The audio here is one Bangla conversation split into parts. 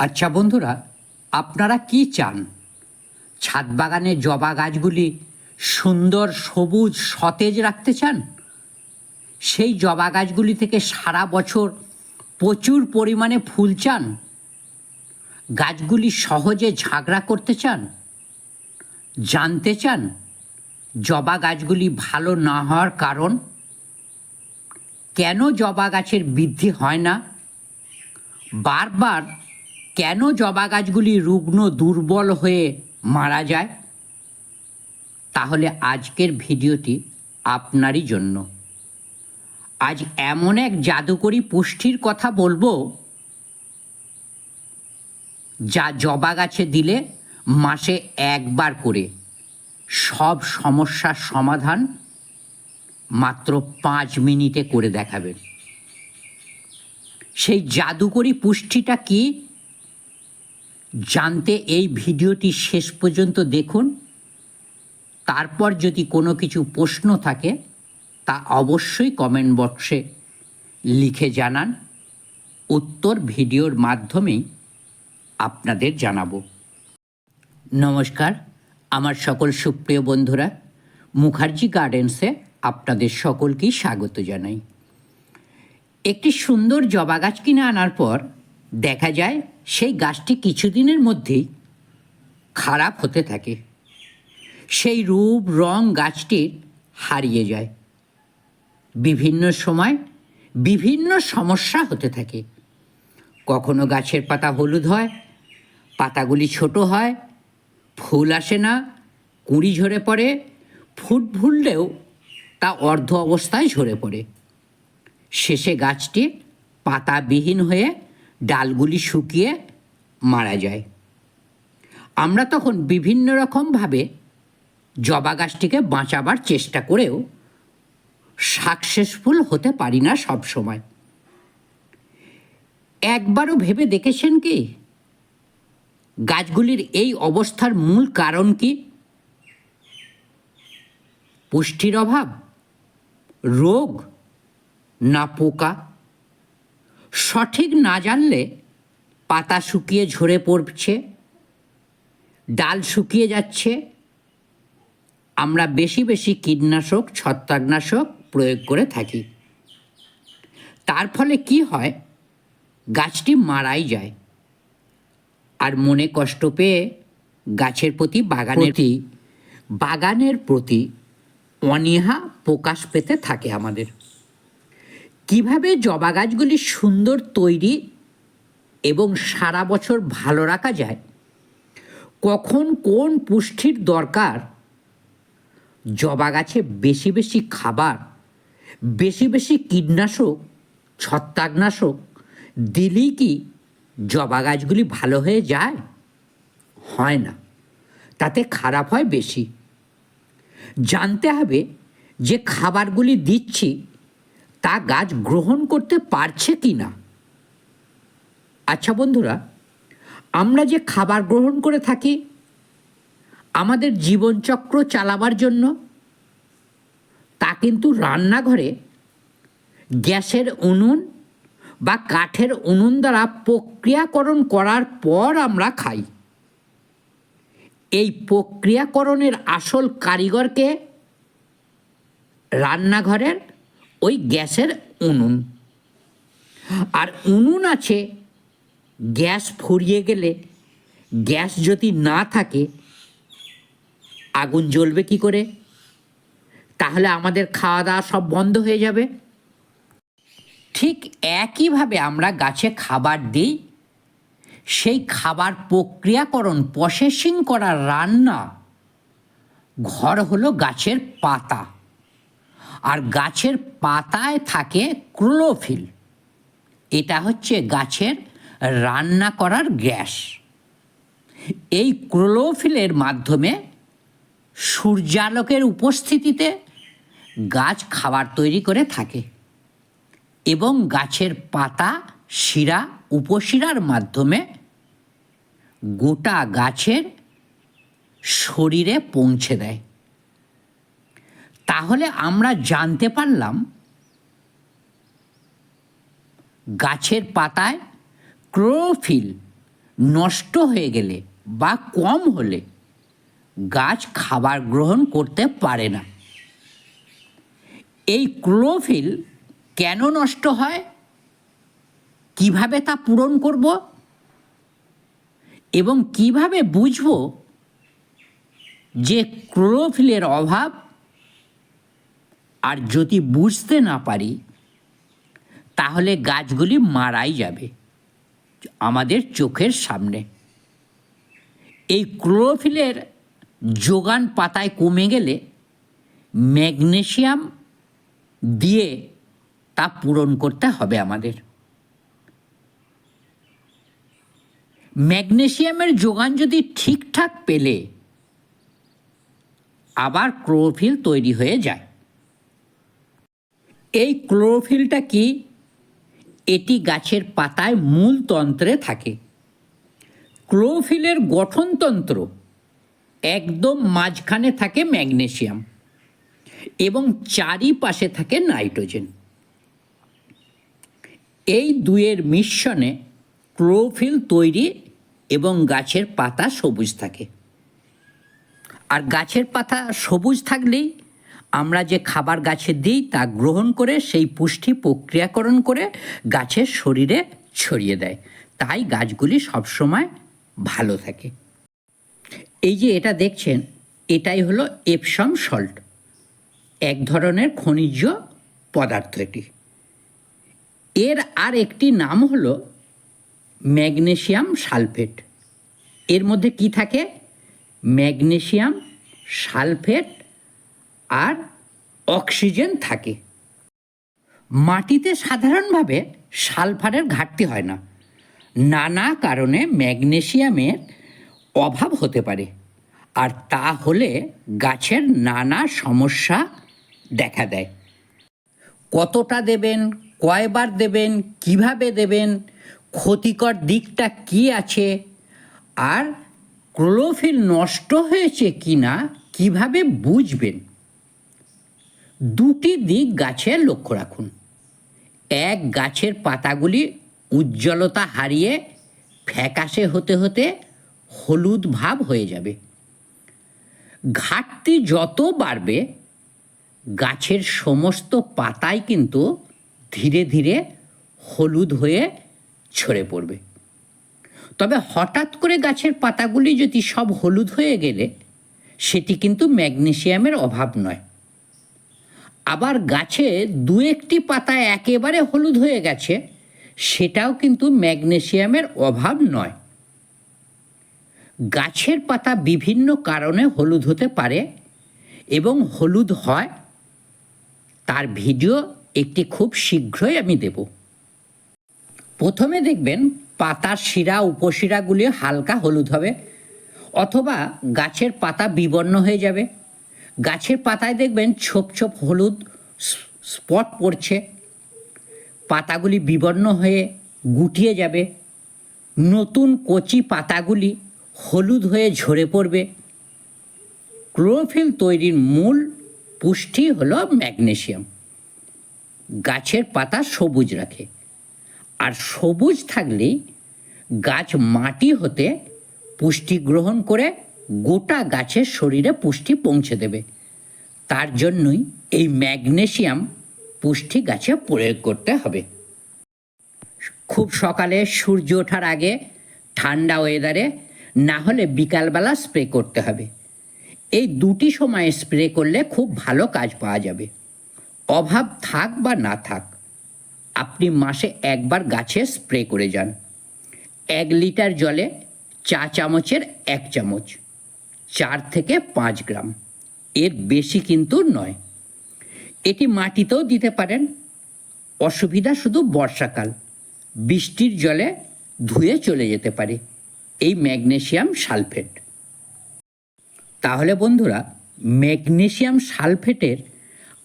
আচ্ছা বন্ধুরা, আপনারা কি চান? ছাদ বাগানে জবা গাছগুলি সুন্দর সবুজ সতেজ রাখতে চান? সেই জবা গাছগুলি থেকে সারা বছর প্রচুর পরিমাণে ফুল চান? গাছগুলি সহজে ঝাগড়া করতে চান? জানতে চান জবা গাছগুলি ভালো না হওয়ার কারণ? কেন জবা গাছের বৃদ্ধি হয় না? বারবার কেন জবা গাছগুলি রুগ্ন দুর্বল হয়ে মারা যায়? তাহলে আজকের ভিডিওটি আপনারই জন্য। আজ এমন এক জাদুকরী পুষ্টির কথা বলব, যা জবা গাছে দিলে মাসে একবার করে সব সমস্যার সমাধান মাত্র পাঁচ মিনিটে করে দেখাবেন। সেই জাদুকরী পুষ্টিটা কি? জানতে এই ভিডিওটি শেষ পর্যন্ত দেখুন। তারপর যদি কোনো কিছু প্রশ্ন থাকে, তা অবশ্যই কমেন্ট বক্সে লিখে জানান। উত্তর ভিডিওর মাধ্যমেই আপনাদের জানাব। নমস্কার, আমার সকল সুপ্রিয় বন্ধুরা, মুখার্জি গার্ডেন্সে আপনাদের সকলকেই স্বাগত জানাই। একটি সুন্দর জবা গাছ কিনে আনার পর দেখা যায় সেই গাছটি কিছুদিনের মধ্যেই খারাপ হতে থাকে। সেই রূপ, রং গাছটির হারিয়ে যায়। বিভিন্ন সময় বিভিন্ন সমস্যা হতে থাকে। কখনো গাছের পাতা হলুদ হয়, পাতাগুলি ছোট হয়, ফুল আসে না, কুঁড়ি ঝরে পড়ে, ফুট ভুললেও তা অর্ধ অবস্থায় ঝরে পড়ে। শেষে গাছটি পাতাবিহীন হয়ে ডালগুলি শুকিয়ে মারা যায়। আমরা তখন বিভিন্ন রকমভাবে জবা গাছটিকে বাঁচাবার চেষ্টা করেও সাকসেসফুল হতে পারি না সব সময় একবারও ভেবে দেখেছেন কি? গাছগুলির এই অবস্থার মূল কারণ কি? পুষ্টির অভাব? রোগ? না পোকা? সঠিক না জানলে পাতা শুকিয়ে ঝরে পড়ছে ডাল শুকিয়ে যাচ্ছে। আমরা বেশি বেশি কীটনাশক ছত্রাকনাশক প্রয়োগ করে থাকি। তার ফলে কি হয়? গাছটি মারাই যায়। আর মনে কষ্ট পেয়ে গাছের প্রতি বাগানের বাগানের প্রতি অনীহা প্রকাশ পেতে থাকে আমাদের। কীভাবে জবা গাছগুলি সুন্দর তৈরি এবং সারা বছর ভালো রাখা যায়? কখন কোন পুষ্টির দরকার? জবা গাছে বেশি বেশি খাবার, বেশি বেশি কীটনাশক, ছত্রাকনাশক দিলেই কি জবা গাছগুলি ভালো হয়ে যায়? হয় না, তাতে খারাপ হয় বেশি। জানতে হবে যে খাবারগুলি দিচ্ছি তা গাছ গ্রহণ করতে পারছে কি না? আচ্ছা বন্ধুরা, আমরা যে খাবার গ্রহণ করে থাকি, আমাদের জীবনচক্র চালাবার জন্য, তা কিন্তু রান্নাঘরে গ্যাসের উনুন বা কাঠের উনুন দ্বারা প্রক্রিয়াকরণ করার পর আমরা খাই। এই প্রক্রিয়াকরণের আসল কারিগরকে রান্নাঘরের ওই গ্যাসের উনুন। আর উনুন আছে, গ্যাস ফুরিয়ে গেলে, গ্যাস যদি না থাকে, আগুন জ্বলবে কি করে? তাহলে আমাদের খাওয়া দাওয়া সব বন্ধ হয়ে যাবে। ঠিক একইভাবে আমরা গাছে খাবার দিই, সেই খাবার প্রক্রিয়াকরণ প্রসেসিং করা রান্না, ঘর হলো গাছের পাতা। আর গাছের পাতায় থাকে ক্লোরোফিল এটা হচ্ছে গাছের রান্না করার গ্যাস। এই ক্লোরোফিলের মাধ্যমে সূর্যালোকের উপস্থিতিতে গাছ খাবার তৈরি করে থাকে এবং গাছের পাতা, শিরা, উপশিরার মাধ্যমে গোটা গাছের শরীরে পৌঁছে দেয়। তাহলে আমরা জানতে পারলাম গাছের পাতায় ক্লোরোফিল নষ্ট হয়ে গেলে বা কম হলে গাছ খাবার গ্রহণ করতে পারে না। এই ক্লোরোফিল কেন নষ্ট হয়? কীভাবে তা পূরণ করব? এবং কীভাবে বুঝব যে ক্লোরোফিলের অভাব আর যদি বুঝতে না পারি, তাহলে গাছগুলি মারাই যাবে আমাদের চোখের সামনে। এই ক্লোরোফিলের যোগান পাতায় কমে গেলে ম্যাগনেশিয়াম দিয়ে তা পূরণ করতে হবে আমাদের। ম্যাগনেশিয়ামের যোগান যদি ঠিকঠাক পেলে আবার ক্লোরোফিল তৈরি হয়ে যায়। এই ক্লোরোফিলটা কি? এটি গাছের পাতায় মূল তন্ত্রে থাকে। ক্লোরোফিলের গঠনতন্ত্র একদম মাঝখানে থাকে ম্যাগনেসিয়াম এবং চারিপাশে থাকে নাইট্রোজেন। এই দুয়ের মিশ্রণে ক্লোরোফিল তৈরি এবং গাছের পাতা সবুজ থাকে। আর গাছের পাতা সবুজ থাকলেই আমরা যে খাবার গাছে দিই তা গ্রহণ করে সেই পুষ্টি প্রক্রিয়াকরণ করে গাছের শরীরে ছড়িয়ে দেয়। তাই গাছগুলি সবসময় ভালো থাকে। এই যে এটা দেখছেন, এটাই হলো এপসম সল্ট এক ধরনের খনিজ পদার্থ এটি। এর আর একটি নাম হলো ম্যাগনেসিয়াম সালফেট। এর মধ্যে কি থাকে? ম্যাগনেশিয়াম সালফেট আর অক্সিজেন থাকে। মাটিতে সাধারণভাবে সালফারের ঘাটতি হয় না। নানা কারণে ম্যাগনেসিয়ামের অভাব হতে পারে। আর তা হলে গাছের নানা সমস্যা দেখা দেয়। কতটা দেবেন, কয়বার দেবেন, কীভাবে দেবেন, ক্ষতিকর দিকটা কি আছে, আর ক্লোরোফিল নষ্ট হয়েছে কি না কীভাবে বুঝবেন? দুটি দিক গাছে লক্ষ্য রাখুন। এক গাছের পাতাগুলি উজ্জ্বলতা হারিয়ে ফ্যাকাশে হতে হতে হলুদ ভাব হয়ে যাবে। ঘাটতি যত বাড়বে, গাছের সমস্ত পাতাই কিন্তু ধীরে ধীরে হলুদ হয়ে ছড়ে পড়বে। তবে হঠাৎ করে গাছের পাতাগুলি যদি সব হলুদ হয়ে গেলে, সেটি কিন্তু ম্যাগনেসিয়ামের অভাব নয়। আবার গাছে দু একটি পাতা একেবারে হলুদ হয়ে গেছে, সেটাও কিন্তু ম্যাগনেসিয়ামের অভাব নয়। গাছের পাতা বিভিন্ন কারণে হলুদ হতে পারে এবং হলুদ হয়, তার ভিডিও একটি খুব শীঘ্রই আমি দেব। প্রথমে দেখবেন পাতার শিরা, উপশিরাগুলি হালকা হলুদ হবে, অথবা গাছের পাতা বিবর্ণ হয়ে যাবে। গাছের পাতায় দেখবেন ছোপ ছোপ হলুদ স্পট পড়ছে। পাতাগুলি বিবর্ণ হয়ে গুটিয়ে যাবে। নতুন কচি পাতাগুলি হলুদ হয়ে ঝরে পড়বে। ক্লোরোফিল তৈরির মূল পুষ্টি হলো ম্যাগনেশিয়াম গাছের পাতা সবুজ রাখে। আর সবুজ থাকলেই গাছ মাটি হতে পুষ্টি গ্রহণ করে গোটা গাছের শরীরে পুষ্টি পৌঁছে দেবে। তার জন্যই এই ম্যাগনেশিয়াম পুষ্টি গাছে প্রয়োগ করতে হবে। খুব সকালে সূর্য ওঠার আগে ঠান্ডা ওয়েদারে, না হলে বিকালবেলা স্প্রে করতে হবে। এই দুটি সময়ে স্প্রে করলে খুব ভালো কাজ পাওয়া যাবে। অভাব থাক বা না থাক, আপনি মাসে একবার গাছে স্প্রে করে যান। এক লিটার জলে চা চামচের এক চামচ, চার থেকে পাঁচ গ্রাম। এর বেশি কিন্তু নয়। এটি মাটিতেও দিতে পারেন। অসুবিধা শুধু বর্ষাকাল। বৃষ্টির জলে ধুয়ে চলে যেতে পারে এই ম্যাগনেশিয়াম সালফেট। তাহলে বন্ধুরা ম্যাগনেশিয়াম সালফেটের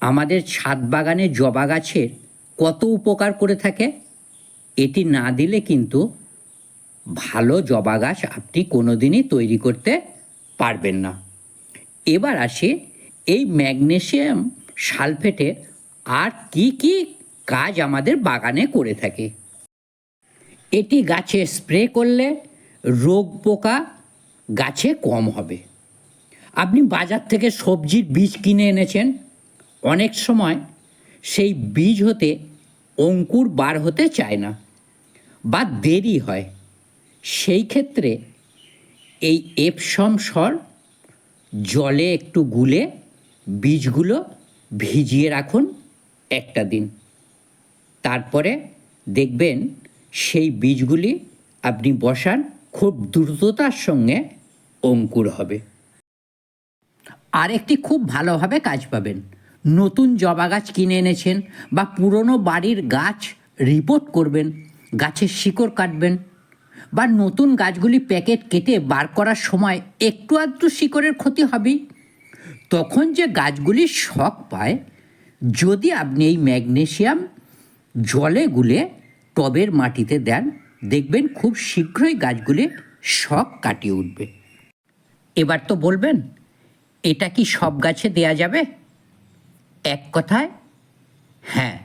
আমাদের ছাদ বাগানে জবা গাছের কত উপকার করে থাকে? এটি না দিলে কিন্তু ভালো জবা গাছ আপনি কোনোদিনই তৈরি করতে পারবেন না। এবার আসে এই ম্যাগনেশিয়াম সালফেটের আর কি কি কাজ আমাদের বাগানে করে থাকে। এটি গাছে স্প্রে করলে রোগ পোকা গাছে কম হবে। আপনি বাজার থেকে সবজির বীজ কিনে এনেছেন, অনেক সময় সেই বীজ হতে অঙ্কুর বার হতে চায় না বা দেরি হয়। সেই ক্ষেত্রে এই এপসম সর জলে একটু গুলে বীজগুলো ভিজিয়ে রাখুন একটা দিন। তারপরে দেখবেন সেই বীজগুলি আপনি বসান, খুব দ্রুততার সঙ্গে অঙ্কুর হবে। আরেকটি খুব ভালোভাবে কাজ পাবেন। নতুন জবা গাছ কিনে এনেছেন বা পুরনো বাড়ির গাছ রিপোর্ট করবেন, গাছের শিকড় কাটবেন। বা নতুন গাছগুলি প্যাকেট কেটে বার করার সময় একটু আধটু শিকড়ের ক্ষতি হবেই। তখন যে গাছগুলি শখ পায়, যদি আপনি এই ম্যাগনেশিয়াম জলে গুলে টবের মাটিতে দেন, দেখবেন খুব শীঘ্রই গাছগুলি শখ কাটিয়ে উঠবে। এবার তো বলবেন, এটা কি সব গাছে দেয়া যাবে? এক কথায় হ্যাঁ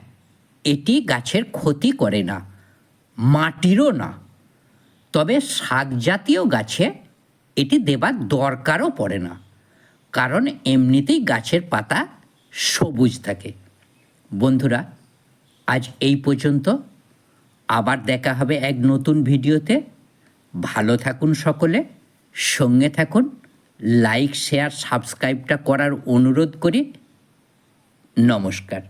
এটি গাছের ক্ষতি করে না, মাটিরও না। তবে শাক জাতীয় গাছে এটি দেবার দরকারও পড়ে না, কারণ এমনিতেই গাছের পাতা সবুজ থাকে। বন্ধুরা, আজ এই পর্যন্ত। আবার দেখা হবে এক নতুন ভিডিওতে। ভালো থাকুন সকলে, সঙ্গে থাকুন, লাইক, শেয়ার, সাবস্ক্রাইবটা করার অনুরোধ করি। নমস্কার।